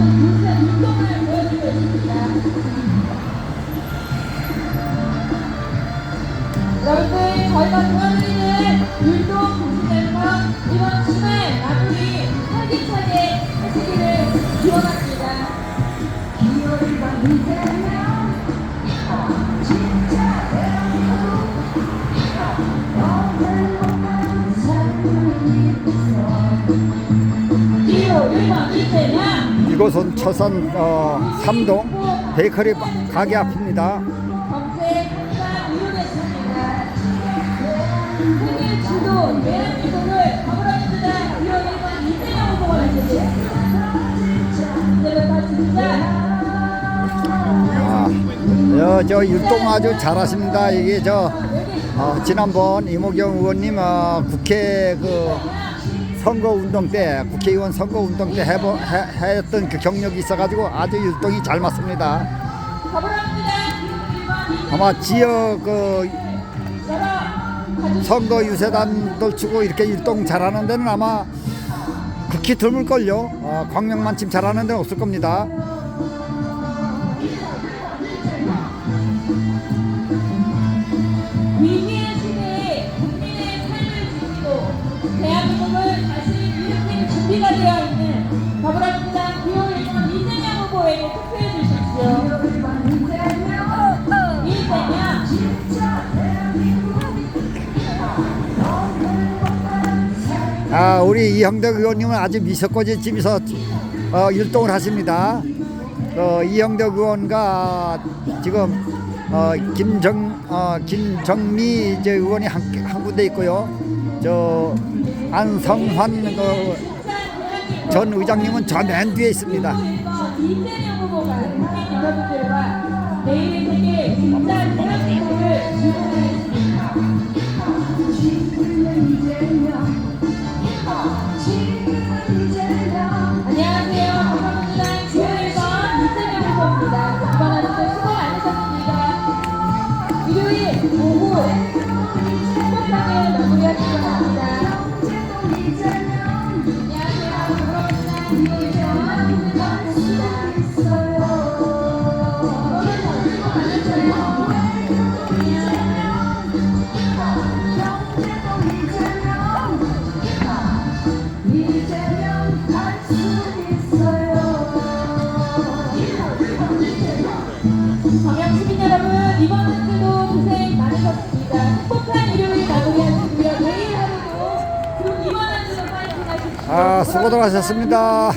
Thank you. 이곳은 초선 어, 삼동 베이커리 가게 앞입니다. 검색 항상 이용했습니다. 생일 주도 예약 주도를 더불어민주당 기호 1번 이태양 후보가 했습니다. 이제부터 진짜 아, 여, 저 율동 아주 잘하십니다. 이게 저 어, 지난번 이모경 의원님 어, 국회 그 선거 운동 때 국회의원 선거 운동 때 해보, 해, 했던 그 경력이 있어가지고 아주 율동이 잘 맞습니다. 더불어민주당 기호 1번 아마 지역 그 선거 유세단들 치고 이렇게 율동 잘하는 데는 아마 극히 드물걸요. 어, 광명만침 잘하는 데는 없을 겁니다. 아, 우리 이형덕 의원님은 아주 미석거지 집에서 어, 율동을 하십니다. 어, 이형덕 의원과 지금 어, 김정 어, 김정미 이제 의원이 한, 한 군데 있고요. 저 안성환 그, 전 의장님은 저 맨 뒤에 있습니다. 이재명 후보가 여러분들과 내일의 세계 광양 시민 여러분 이번 한 주도 고생 많으셨습니다. 아, 수고들 하셨습니다.